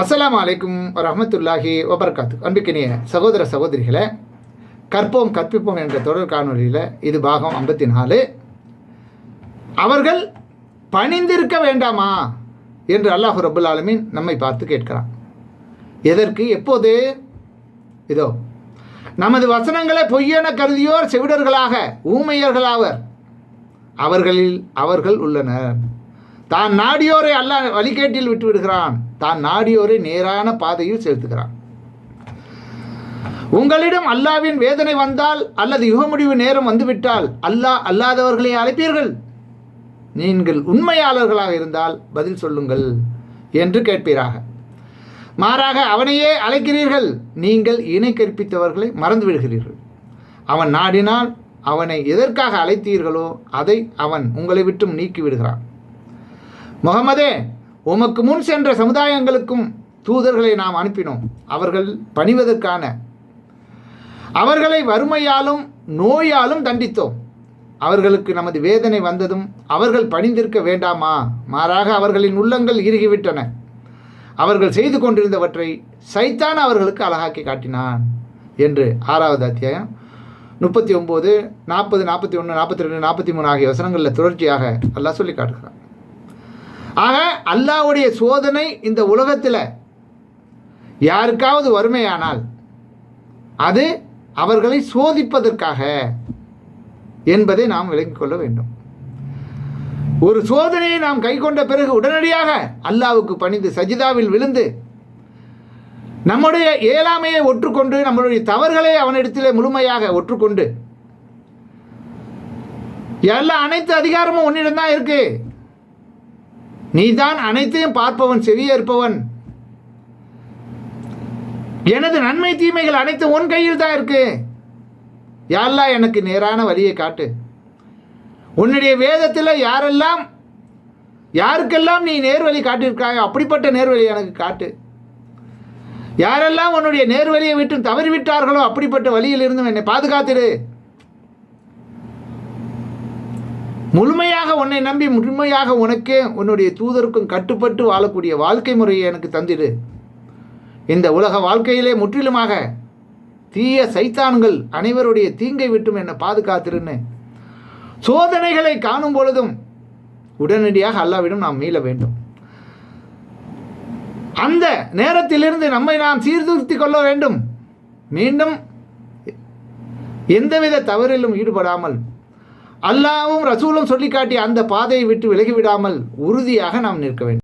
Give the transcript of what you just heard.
அஸ்லாம் அலைக்கும் ரஹமத்துல்லாஹி வபர்காத்து அன்புக்கினிய சகோதர சகோதரிகளை கற்போம் கற்பிப்போம் என்ற தொடர் காணொளியில் இது பாகம் ஐம்பத்தி நாலு அவர்கள் பணிந்திருக்க வேண்டாமா என்று அல்லாஹு ரபுல் ஆலமின் நம்மை பார்த்து கேட்கிறான். எதற்கு? எப்போது? இதோ நமது வசனங்களை பொய்யென கருதியோர் செவிடர்களாக ஊமையர்களாவர். அவர்களில் அவர்கள் உள்ளனர். தான் நாடியோரை அல்லாஹ் வழிகேட்டில் விட்டு விடுகிறான் தான் நாடியோரை நேரான பாதையில் செலுத்துகிறான். உங்களிடம் அல்லாவின் வேதனை வந்தால் அல்லது யுக முடிவு நேரம் வந்துவிட்டால் அல்லாஹ் அல்லாதவர்களை அழைப்பீர்கள். நீங்கள் உண்மையாளர்களாக இருந்தால் பதில் சொல்லுங்கள் என்று கேட்பீராக. மாறாக அவனையே அழைக்கிறீர்கள். நீங்கள் இணை கற்பித்தவர்களை மறந்து விடுகிறீர்கள் அவன் நாடினால் அவனை எதற்காக அழைத்தீர்களோ அதை அவன் உங்களை விட்டும் நீக்கிவிடுகிறான். முகமதே உமக்கு முன் சென்ற சமுதாயங்களுக்கும் தூதர்களை நாம் அனுப்பினோம். அவர்கள் பணிவதற்கான. அவர்களை வறுமையாலும் நோயாலும் தண்டித்தோம். அவர்களுக்கு நமது வேதனை வந்ததும் அவர்கள் பணிந்திருக்க வேண்டாமா? மாறாக அவர்களின் உள்ளங்கள் இறுகிவிட்டன. அவர்கள் செய்து கொண்டிருந்தவற்றை சைத்தான் அவர்களுக்கு அழகாக்கி காட்டினான் என்று ஆறாவது அத்தியாயம் முப்பத்தி ஒம்பது நாற்பது நாற்பத்தி ஒன்று நாற்பத்தி ரெண்டு நாற்பத்தி மூணு ஆகிய வசனங்களில் தொடர்ச்சியாக அல்லாஹ் சொல்லி காட்டுகிறான். ஆக அல்லாஹ்வுடைய சோதனை இந்த உலகத்தில் யாருக்காவது வறுமையானால் அது அவர்களை சோதிப்பதற்காக என்பதை நாம் விளங்கிக் கொள்ள வேண்டும். ஒரு சோதனையை நாம் கைக்கொண்ட பிறகு உடனடியாக அல்லாவுக்கு பணிந்து சஜிதாவில் விழுந்து நம்முடைய இயலாமையை ஒற்றுக்கொண்டு நம்மளுடைய தவறுகளை அவனிடத்திலே முழுமையாக ஒற்றுக்கொண்டு எல்லா அனைத்து அதிகாரமும் உன்னிடம் தான் இருக்கு. நீதான் அனைத்தையும் பார்ப்பவன் செவிய இருப்பவன் எனது நன்மை தீமைகள் அனைத்தும் உன் கையில் தான் இருக்கு. யாரெல்லாம் எனக்கு நேரான வழியை காட்டு. உன்னுடைய வேதத்தில் யாரெல்லாம் யாருக்கெல்லாம் நீ நேர்வழி காட்டியிருக்காயோ அப்படிப்பட்ட நேர்வழி எனக்கு காட்டு. யாரெல்லாம் உன்னுடைய நேர்வழியை விட்டு தவறிவிட்டார்களோ அப்படிப்பட்ட வழியில் இருந்தும் என்னை பாதுகாத்துடு முழுமையாக உன்னை நம்பி முழுமையாக உனக்கே உன்னுடைய தூதருக்கும் கட்டுப்பட்டு வாழக்கூடிய வாழ்க்கை முறையை எனக்கு தந்திடு. இந்த உலக வாழ்க்கையிலே முற்றிலுமாக தீய சைத்தான்கள் அனைவருடைய தீங்கை விட்டும் என்னை பாதுகாத்திருன்னு. சோதனைகளை காணும் பொழுதும் உடனடியாக அல்லாவிடம் நாம் மீள வேண்டும். அந்த நேரத்திலிருந்து நம்மை நாம் சீர்திருத்தி கொள்ள வேண்டும். மீண்டும் எந்தவித தவறிலும் ஈடுபடாமல் அல்லாவும் ரசூலும் சொல்லி காட்டிய அந்த பாதையை விட்டு விலகிவிடாமல் உறுதியாக நாம் நிற்க வேண்டும்.